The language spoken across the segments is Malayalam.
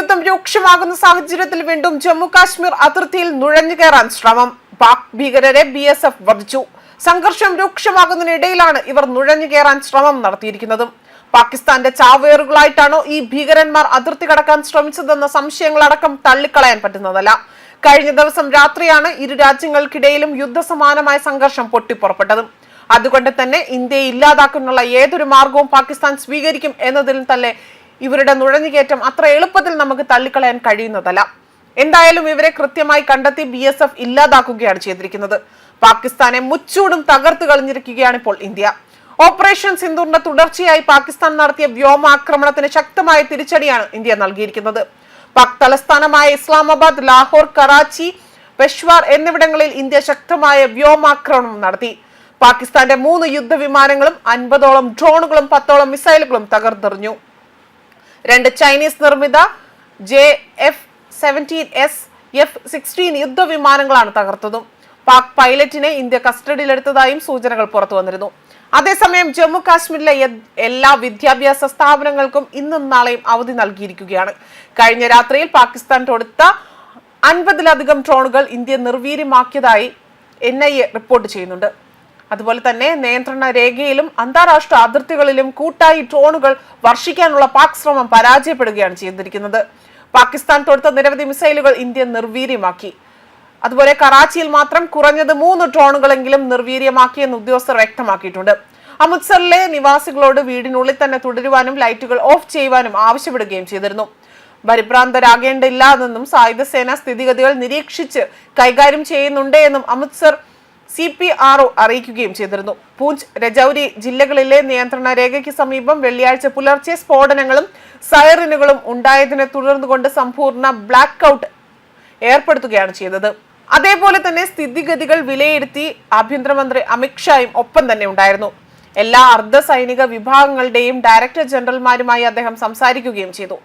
യുദ്ധം രൂക്ഷമാകുന്ന സാഹചര്യത്തിൽ വീണ്ടും ജമ്മു കാശ്മീർ അതിർത്തിയിൽ നുഴഞ്ഞു കയറാൻ ശ്രമം. പാക് ഭീകരരെ ബി എസ് എഫ് വധിച്ചു. സംഘർഷം രൂക്ഷമാകുന്നതിനിടയിലാണ് ഇവർ നുഴഞ്ഞു കയറാൻ ശ്രമം നടത്തിയിരിക്കുന്നതും. പാകിസ്ഥാന്റെ ചാവേറുകളായിട്ടാണോ ഈ ഭീകരന്മാർ അതിർത്തി കടക്കാൻ ശ്രമിച്ചതെന്ന സംശയങ്ങളടക്കം തള്ളിക്കളയാൻ പറ്റുന്നതല്ല. കഴിഞ്ഞ ദിവസം രാത്രിയാണ് ഇരു രാജ്യങ്ങൾക്കിടയിലും യുദ്ധസമാനമായ സംഘർഷം പൊട്ടിപ്പുറപ്പെട്ടത്. അതുകൊണ്ട് തന്നെ ഇന്ത്യയെ ഇല്ലാതാക്കാനുള്ള ഏതൊരു മാർഗവും പാകിസ്ഥാൻ സ്വീകരിക്കും എന്നതിൽ തന്നെ ഇവരുടെ നുഴഞ്ഞുകയറ്റം അത്ര എളുപ്പത്തിൽ നമുക്ക് തള്ളിക്കളയാൻ കഴിയുന്നതല്ല. എന്തായാലും ഇവരെ കൃത്യമായി കണ്ടെത്തി ബി എസ് എഫ് ഇല്ലാതാക്കുകയാണ് ചെയ്തിരിക്കുന്നത്. പാകിസ്ഥാനെ മുച്ചൂടും തകർത്ത് കളഞ്ഞിരിക്കുകയാണ് ഇപ്പോൾ ഇന്ത്യ. ഓപ്പറേഷൻ സിന്ദൂറിന്റെ തുടർച്ചയായി പാകിസ്ഥാൻ നടത്തിയ വ്യോമാക്രമണത്തിന് ശക്തമായ തിരിച്ചടിയാണ് ഇന്ത്യ നൽകിയിരിക്കുന്നത്. പാക് തലസ്ഥാനമായ ഇസ്ലാമാബാദ് ലാഹോർ കറാച്ചി പെഷ്വാർ എന്നിവിടങ്ങളിൽ ഇന്ത്യ ശക്തമായ വ്യോമാക്രമണം നടത്തി. പാകിസ്ഥാന്റെ മൂന്ന് യുദ്ധവിമാനങ്ങളും അൻപതോളം ഡ്രോണുകളും പത്തോളം മിസൈലുകളും തകർത്തെറിഞ്ഞു. രണ്ട് ചൈനീസ് നിർമ്മിത J F seventeen S F sixteen യുദ്ധവിമാനങ്ങളാണ് തകർത്തതും. പാക് പൈലറ്റിനെ ഇന്ത്യ കസ്റ്റഡിയിലെടുത്തതായും സൂചനകൾ പുറത്തു വന്നിരുന്നു. അതേസമയം ജമ്മു കാശ്മീരിലെ എല്ലാ വിദ്യാഭ്യാസ സ്ഥാപനങ്ങൾക്കും ഇന്നും നാളെയും അവധി നൽകിയിരിക്കുകയാണ്. കഴിഞ്ഞ രാത്രിയിൽ പാകിസ്ഥാൻ തൊടുത്ത അൻപതിലധികം ഡ്രോണുകൾ ഇന്ത്യ നിർവീര്യമാക്കിയതായി എൻ റിപ്പോർട്ട് ചെയ്യുന്നുണ്ട്. അതുപോലെ തന്നെ നിയന്ത്രണ രേഖയിലും അന്താരാഷ്ട്ര അതിർത്തികളിലും കൂട്ടായി ഡ്രോണുകൾ വർഷിക്കാനുള്ള പാക് ശ്രമം പരാജയപ്പെടുകയാണ് ചെയ്തിരിക്കുന്നത്. പാകിസ്ഥാൻ തൊടുത്ത നിരവധി മിസൈലുകൾ ഇന്ത്യ നിർവീര്യമാക്കി. അതുപോലെ കറാച്ചിയിൽ മാത്രം കുറഞ്ഞത് മൂന്ന് ഡ്രോണുകളെങ്കിലും നിർവീര്യമാക്കിയെന്ന് ഉദ്യോഗസ്ഥർ വ്യക്തമാക്കിയിട്ടുണ്ട്. അമൃത്സറിലെ നിവാസികളോട് വീടിനുള്ളിൽ തന്നെ തുടരുവാനും ലൈറ്റുകൾ ഓഫ് ചെയ്യുവാനും ആവശ്യപ്പെടുകയും ചെയ്തിരുന്നു. പരിഭ്രാന്തരാകേണ്ടില്ലെന്നും സായുധ സ്ഥിതിഗതികൾ നിരീക്ഷിച്ച് കൈകാര്യം ചെയ്യുന്നുണ്ട് എന്നും Amritsar C P R O അറിയിക്കുകയും ചെയ്തിരുന്നു. പൂഞ്ച് രജൌരി ജില്ലകളിലെ നിയന്ത്രണ രേഖയ്ക്ക് സമീപം വെള്ളിയാഴ്ച പുലർച്ചെ സ്ഫോടനങ്ങളും സൈറിനുകളും ഉണ്ടായതിനെ തുടർന്നുകൊണ്ട് സമ്പൂർണ ബ്ലാക്ക് ഔട്ട് ഏർപ്പെടുത്തുകയാണ് ചെയ്തത്. അതേപോലെ തന്നെ സ്ഥിതിഗതികൾ വിലയിരുത്തി ആഭ്യന്തരമന്ത്രി അമിത്ഷായും ഒപ്പം തന്നെ ഉണ്ടായിരുന്നു. എല്ലാ അർദ്ധ സൈനിക വിഭാഗങ്ങളുടെയും ഡയറക്ടർ ജനറൽമാരുമായി അദ്ദേഹം സംസാരിക്കുകയും ചെയ്തു.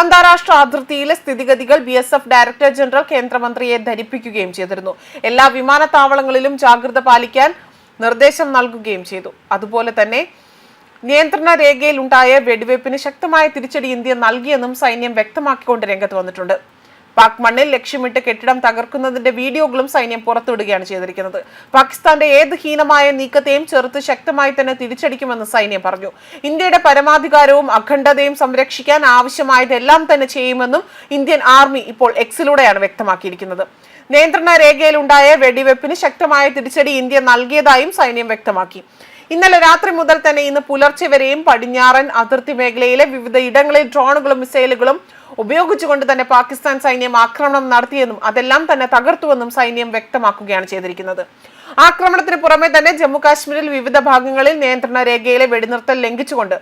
അന്താരാഷ്ട്ര അതിർത്തിയിലെ സ്ഥിതിഗതികൾ B S F director general കേന്ദ്രമന്ത്രിയെ ധരിപ്പിക്കുകയും ചെയ്തിരുന്നു. എല്ലാ വിമാനത്താവളങ്ങളിലും ജാഗ്രത പാലിക്കാൻ നിർദ്ദേശം നൽകുകയും ചെയ്തു. അതുപോലെ തന്നെ നിയന്ത്രണ രേഖയിൽ ഉണ്ടായ വെടിവയ്പ്പിന് ശക്തമായ തിരിച്ചടി ഇന്ത്യ നൽകിയെന്നും സൈന്യം വ്യക്തമാക്കിക്കൊണ്ട് രംഗത്ത് വന്നിട്ടുണ്ട്. പാക് മണ്ണിൽ ലക്ഷ്യമിട്ട് കെട്ടിടം തകർക്കുന്നതിന്റെ വീഡിയോകളും സൈന്യം പുറത്തുവിടുകയാണ് ചെയ്തിരിക്കുന്നത്. പാകിസ്ഥാന്റെ ഏത് ഹീനമായ നീക്കത്തെയും ചെറുത്ത് ശക്തമായി തന്നെ തിരിച്ചടിക്കുമെന്ന് സൈന്യം പറഞ്ഞു. ഇന്ത്യയുടെ പരമാധികാരവും അഖണ്ഡതയും സംരക്ഷിക്കാൻ ആവശ്യമായതെല്ലാം തന്നെ ചെയ്യുമെന്നും ഇന്ത്യൻ ആർമി ഇപ്പോൾ എക്സിലൂടെയാണ് വ്യക്തമാക്കിയിരിക്കുന്നത്. നിയന്ത്രണ രേഖയിലുണ്ടായ വെടിവെപ്പിന് ശക്തമായ തിരിച്ചടി ഇന്ത്യ നൽകിയതായും സൈന്യം വ്യക്തമാക്കി. ഇന്നലെ രാത്രി മുതൽ തന്നെ ഇന്ന് പുലർച്ചെ വരെയും പടിഞ്ഞാറൻ അതിർത്തി മേഖലയിലെ വിവിധ ഇടങ്ങളിൽ ഡ്രോണുകളും മിസൈലുകളും ഉപയോഗിച്ചുകൊണ്ട് തന്നെ പാകിസ്ഥാൻ സൈന്യം ആക്രമണം നടത്തിയെന്നും അതെല്ലാം തന്നെ തകർത്തുവെന്നും സൈന്യം വ്യക്തമാക്കുകയാണ് ചെയ്തിരിക്കുന്നത്. ആക്രമണത്തിന് പുറമെ തന്നെ ജമ്മു കാശ്മീരിൽ വിവിധ ഭാഗങ്ങളിൽ നിയന്ത്രണ രേഖയിലെ വെടിനിർത്തൽ ലംഘിച്ചുകൊണ്ട്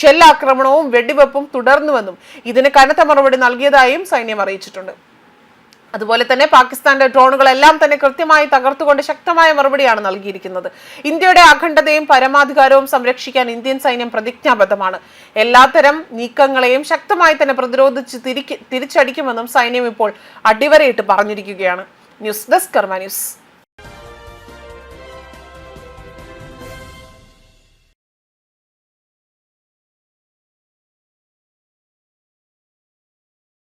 ഷെല്ലാക്രമണവും വെടിവെപ്പും തുടർന്നുവെന്നും ഇതിന് കനത്ത മറുപടി നൽകിയതായും സൈന്യം അറിയിച്ചിട്ടുണ്ട്. അതുപോലെ തന്നെ പാകിസ്ഥാന്റെ ഡ്രോണുകളെല്ലാം തന്നെ കൃത്യമായി തകർത്തുകൊണ്ട് ശക്തമായ മറുപടിയാണ് നൽകിയിരിക്കുന്നത്. ഇന്ത്യയുടെ അഖണ്ഡതയും പരമാധികാരവും സംരക്ഷിക്കാൻ ഇന്ത്യൻ സൈന്യം പ്രതിജ്ഞാബദ്ധമാണ്. എല്ലാത്തരം നീക്കങ്ങളെയും ശക്തമായി തന്നെ പ്രതിരോധിച്ച് തിരിച്ചടിക്കുമെന്നും സൈന്യം ഇപ്പോൾ അടിവരയിട്ട് പറഞ്ഞിരിക്കുകയാണ്. News desk Karma news.